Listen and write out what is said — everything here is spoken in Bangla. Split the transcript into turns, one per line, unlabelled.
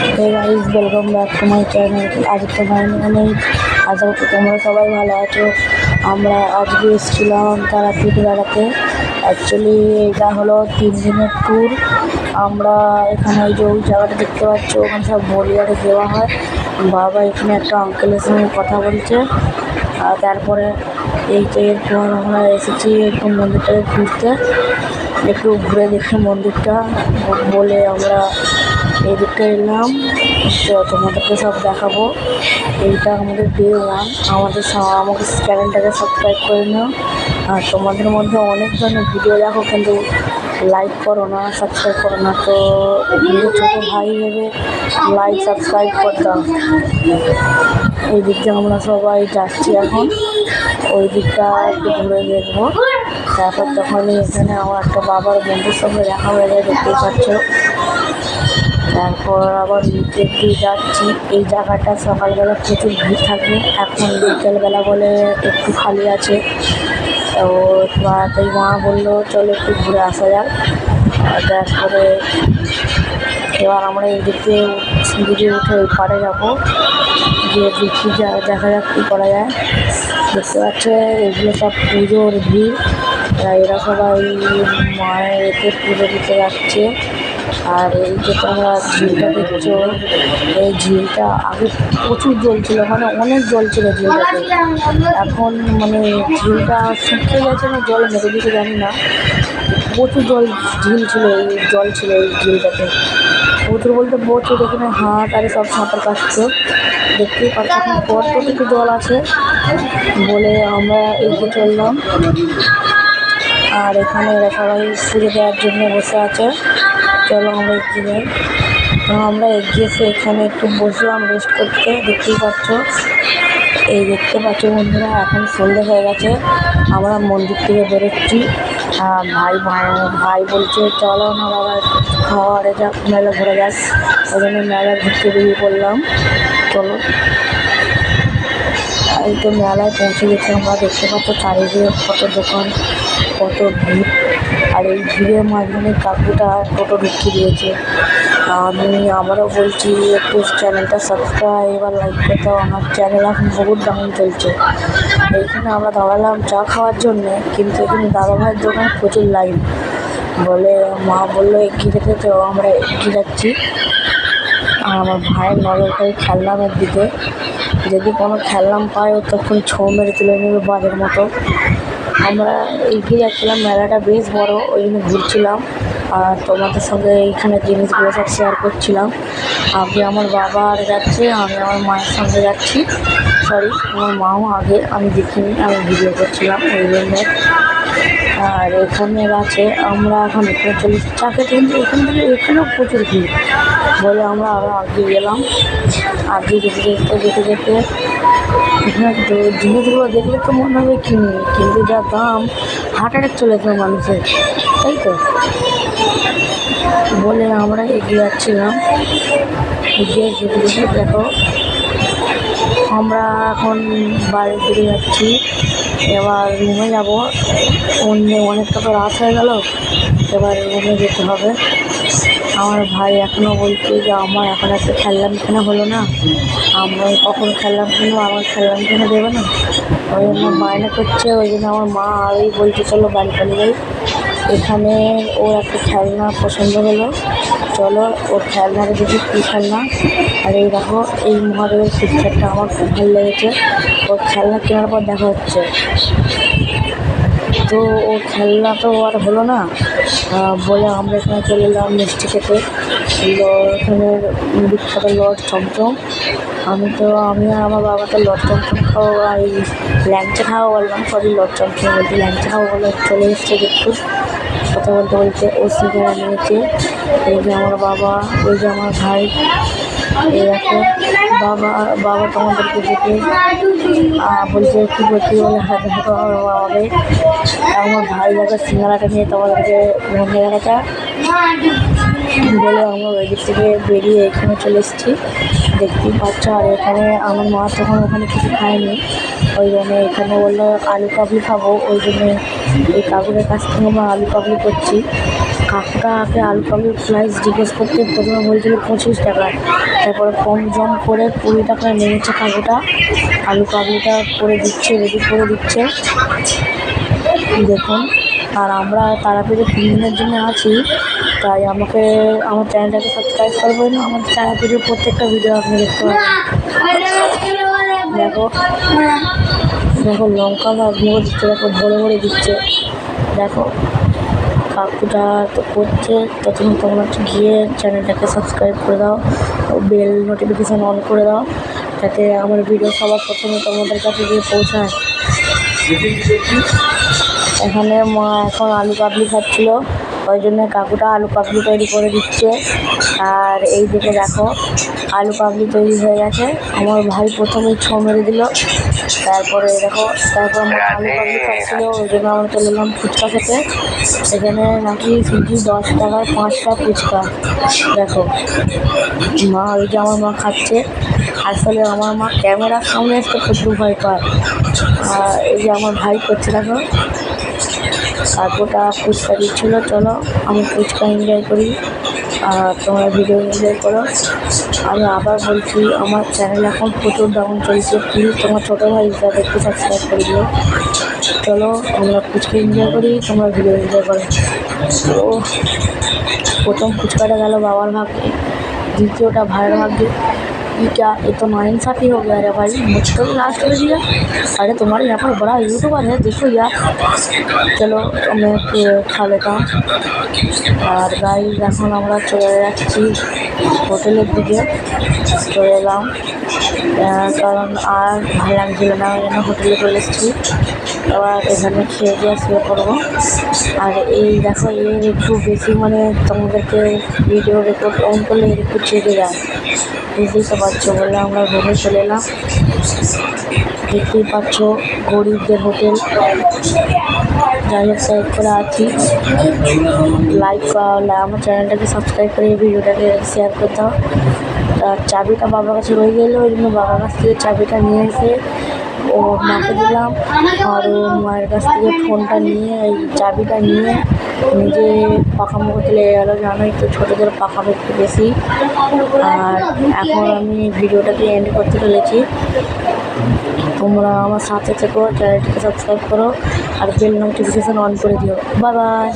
Guys welcome back to my channel Aditya nine অনেক আশা করছি তোমরা সবাই ভালো আছো। আমরা আজকে এসেছিলাম তারাপীঠ বেড়াতে। অ্যাকচুয়ালি এটা হলো তিন দিনের ট্যুর আমরা এখানে ওই যে ওই জায়গাটা দেখতে পাচ্ছ, ওখানে সব বলিয়ারে দেওয়া হয়। বাবা এখানে একটা আঙ্কেলের সঙ্গে কথা বলছে। আর তারপরে এই যে এরপর আমরা এসেছি একটু মন্দিরটাকে ঘুরতে। একটু ঘুরে দেখি মন্দিরটা। বলে আমরা এই দিকটা এলাম। তো তোমাদেরকে সব দেখাবো। এইটা আমাদের ডে ওয়ান আমাদের আমাদের চ্যানেলটাকে সাবস্ক্রাইব করে নাও। আর তোমাদের মধ্যে অনেক ধরনের ভিডিও দেখো, কিন্তু লাইক করো না সাবস্ক্রাইব করো না। তো ছোটো ভাই ভেবে লাইক সাবস্ক্রাইব করতাম এই দিক দিয়ে আমরা সবাই যাচ্ছি এখন। ওই দিকটা একটু ঘুরে দেখব। তারপর তখনই এখানে আমার একটা বাবার বন্ধুর সঙ্গে দেখা হয়ে যায়, দেখতেই পাচ্ছ। তারপর আবার নিচের দিয়ে যাচ্ছি। এই জায়গাটা সকালবেলা প্রচুর ভিড় থাকে। এখন বিকেলবেলা বলে একটু খালি আছে। তো তাই মা বলল, চলো একটু ঘুরে আসা যাক। তারপরে এবার আমরা এই দিক সিঁড়ি উঠে ওই পাড়ে যাব। গিয়ে দেখি যা, দেখা যাক কী করা যায়। দেখতে পাচ্ছে, এগুলো সব পুজোর ভিড়। এরা সবাই মায়ের এতে পুজো দিতে যাচ্ছে। আর এই যে তোমরা ঝিলটা দেখছ, এই ঝিলটা আগে প্রচুর জল ছিল মানে অনেক জল ছিল ঝিলটাতে। এখন মানে ঝিলটা শুকিয়ে গেছে না, জল মেরে দিতে জানি না। প্রচুর জল, ঝিল ছিল, এই জল ছিল এই ঝিলটাতে। প্রচুর বলতে প্রচুর এখানে হাট আর সব সাঁতার কাটছে। দেখতেই পাচ্ছি এখন একটু জল আছে বলে আমরা এগিয়ে চললাম। আর এখানে সবাই পুজো দেওয়ার জন্য বসে আছে। চলো আমরা এগিয়ে যাই। আমরা এগিয়ে এসে এখানে একটু বসলাম রেস্ট করতে। দেখতেই পাচ্ছ, এই দেখতে পাচ্ছ বন্ধুরা, এখন সন্ধে হয়ে গেছে। আমরা মন্দির থেকে বেরোচ্ছি। ভাই ভাই বলছে, চলো না বাবা খাওয়ারে যাক, মেলা ঘোরা যাক। ওই জন্য মেলা ঘুরতে বেরিয়ে পড়লাম। চলো। এই তো মেলায় পৌঁছে গেছি আমরা। দেখতে পাচ্ছ চারিদিকে কত দোকান। কত ভিড়। আর এই ভিড়ের মাঝখানে কাকুটা টোটো ঢুকিয়ে দিয়েছে আমি আবারও বলছি, একটু চ্যানেলটা সাবস্ক্রাইব আর লাইক করতে আমার চ্যানেল এখন বহুত ডাউন চলছে। এইখানে আমরা দাঁড়ালাম চা খাওয়ার জন্যে, কিন্তু এখানে দাদা ভাইয়ের দোকানে প্রচুর লাইন বলে, মা বলল এগিয়ে যেতে তো আমরা এগিয়ে যাচ্ছি আর আমার ভাইয়ের নজর করে খেলনামের দিকে। যদি কোনো খেলনাম পায় ও তখন ছৌ মেরে তুলে নেবে বাজের মতো। আমরা এগিয়ে যাচ্ছিলাম, মেলাটা বেশ বড়, ওই জন্য ঘুরছিলাম। আর তোমাদের সঙ্গে এইখানে জিনিসগুলো সব শেয়ার করছিলাম। আগে আমার বাবা আর যাচ্ছে, আমি আমার মায়ের সঙ্গে যাচ্ছি। সরি আমার মাও আগে, আমি দেখিনি, আমি ভিডিও করছিলাম, ওই জন্য। আর এখানে আছে, আমরা এখন এখানে চলে চাকে কিন্তু এখান থেকে এখানেও প্রচুর ভিড় বলে আমরা আরও আগে গেলাম। আগে যেতে যেতে যেতে যেতে তো জিনিসগুলো দেখলে তো মনে হবে কিনি কিন্তু যা দাম হার্ট অ্যাটাক চলে যায় মানুষের, তাই তো? বলে আমরা এগিয়ে যাচ্ছিলাম। যেতে যেতে দেখো, আমরা এখন বাড়ির দিকে যাচ্ছি। এবার রুমে যাব। অন্য অনেকটা তো রাত হয়ে গেল, এবার রুমে যেতে হবে। আমার ভাই এখনও বলছে যে আমার এখন একটা খেললাম কেনা হলো না? আমরা কখন খেললাম কিনবো আমার খেললাম কিনে দেবে না? ওই জন্য বায়না করছে, ওই জন্য আমার মা আগেই বলছে, চলো বাড়ি চলে যাই। এখানে ওর একটা খেলনা পছন্দ হলো। চলো, ওর খেলনাটা দেখি কী খেলনা। আর এই দেখো, এই মহাদেবের পিকচারটা আমার খুব ভালো লেগেছে। ওর খেলনা কেনার পর দেখা হচ্ছে। তো ও খেলনা তো আর হলো না। বলে আমরা এখানে চলে এলাম মিষ্টি খেতে। এখানে বিখ্যাত লর্ড চমচম আমি তো, আমি আর আমার বাবা তো লর্ড চমচম খাওয়া আর এই ল্যাংচা খাওয়া বললাম, সরি, লর্ড চমচম বলতে ল্যাংচা খাওয়া বলে চলে এসছে একটু। কথা বলতে বলতে ও সিঙ্গারা নিয়েছে এই যে আমার বাবা ওই যে আমার ভাই, এই দেখো, বাবা বাবা তোমাদেরকে দেখে বলছে কী করছি বলে হাতে হাতে আমার আমার ভাই দেখো সিঙ্গারাটা নিয়ে তোমাদেরকে দেখাটা বলে, আমরা ওই দিক থেকে বেরিয়ে এখানে চলে এসেছি, দেখতেই পাচ্ছ। আর এখানে আমার মা তখন ওখানে কিছু খায়নি। ওই জন্য এখানে বলল, আলু কাবলি খাব। ওই জন্য এই কাকুরের কাছ থেকে আমরা আলু কাবলি করছি। কাকুটাকে আলু কাবলির প্রাইস জিজ্ঞেস করতে প্রথমে বলছিল পঁচিশ টাকা। তারপরে কম জম করে কুড়ি টাকায় নেমেছে কাকুটা। আলু কাবলিটা করে দিচ্ছে রেডি করে দিচ্ছে। দেখুন, আর আমরা তারাপীঠে তিন দিনের জন্য আছি, তাই আমাকে, আমার চ্যানেলটাকে সাবস্ক্রাইব করবেন আমার তারাপীঠের প্রত্যেকটা ভিডিও আপনি দেখতে পাবেন। দেখো দেখো, লঙ্কা বা গুঁড়ো দিচ্ছে, দেখো, ভরে ভরে দিচ্ছে। দেখো, কাকুটা তো করছে ততক্ষণ তোমরা গিয়ে চ্যানেলটাকে সাবস্ক্রাইব করে দাও। বেল নোটিফিকেশান অন করে দাও, যাতে আমার ভিডিও সবার প্রথমে তোমাদের কাছে গিয়ে পৌঁছায়। এখানে মা এখন আলু কাবলি খাচ্ছিলো, ওই জন্য কাকুটা আলু কাবলি তৈরি করে দিচ্ছে। আর এই দিকে দেখো আলু কাবলি তৈরি হয়ে গেছে। আমার ভাই প্রথমে ছো মেরে দিল। তারপরে দেখো তারপর মা আলু কাবলি খাচ্ছিলো। ওই জন্য আমরা চলে এলাম ফুচকা খেতে। এখানে নাকি শুধু দশ টাকায় পাঁচটা ফুচকা। দেখো মা ওই যে আমার মা খাচ্ছে। আসলে আমার মা ক্যামেরার সামনে আসতে প্রচুর ভয় পায়। আর এই যে আমার ভাই করছে দেখো। তারপরটা ফুচকা দিচ্ছিল। চলো আমি ফুচকা এনজয় করি। আর তোমরা ভিডিও এনজয় করো। আমি আবার বলছি, আমার চ্যানেল এখন প্রচুর ডাউন চলছে। প্লিজ তোমার ছোটো ভাই হিসাবে একটু সাবস্ক্রাইব করে দিও। চলো, আমরা ফুচকা এনজয় করি, তোমরা ভিডিও এনজয় করো। তো প্রথম ফুচকাটা গেল বাবার ভাগ্যে। দ্বিতীয়টা ভাইয়ের ভাগ্যে। क्या ये तो नाइंसाफ़ी हो गया रे भाई मुझको भी लास्ट कर दिया अरे तुम्हारे यहाँ पर बड़ा यूट्यूबर है देखो यार চলো আমি একটু খা লেতাম আর গাই এখন আমরা চলে যাচ্ছি হোটেলের দিকে চলে এলাম আহ, কারণ আর ভালো লাগছিল না ওই জন্য হোটেলে চলে এসেছি এবার এখানে খেয়ে দিয়ে শুয়ে পড়বো আর এই দেখো এর একটু বেশি মানে তোমাদেরকে ভিডিও রেকর্ড অন করলে একটু চেপে যায় বুঝতেই তো পারছ বলে আমরা রুমে চলে এলাম। দেখতেই পাচ্ছ গরিবদের হোটেল। যাই হোক সাইড করে আছি। লাইক আমার চ্যানেলটাকে সাবস্ক্রাইব করে ভিডিওটাকে শেয়ার করে দাও। আর চাবিটা বাবার কাছে রয়ে গেলো, ওই জন্য বাবার কাছ থেকে চাবিটা নিয়ে এসে ও মাকে দিলাম আর ও মায়ের কাছ থেকে ফোনটা নিয়ে এই চাবিটা নিয়ে নিজে পাখা পাখামুখো চলে গেলো জানোই তো ছোটোদের পাখামো একটু বেশি আর এখন আমি ভিডিওটাকে এন্ড করতে চলেছি তোমরা আমার সাথে থেকো, চ্যানেলটিকে সাবস্ক্রাইব করো, আর বেল নোটিফিকেশান অন করে দিও। বাই।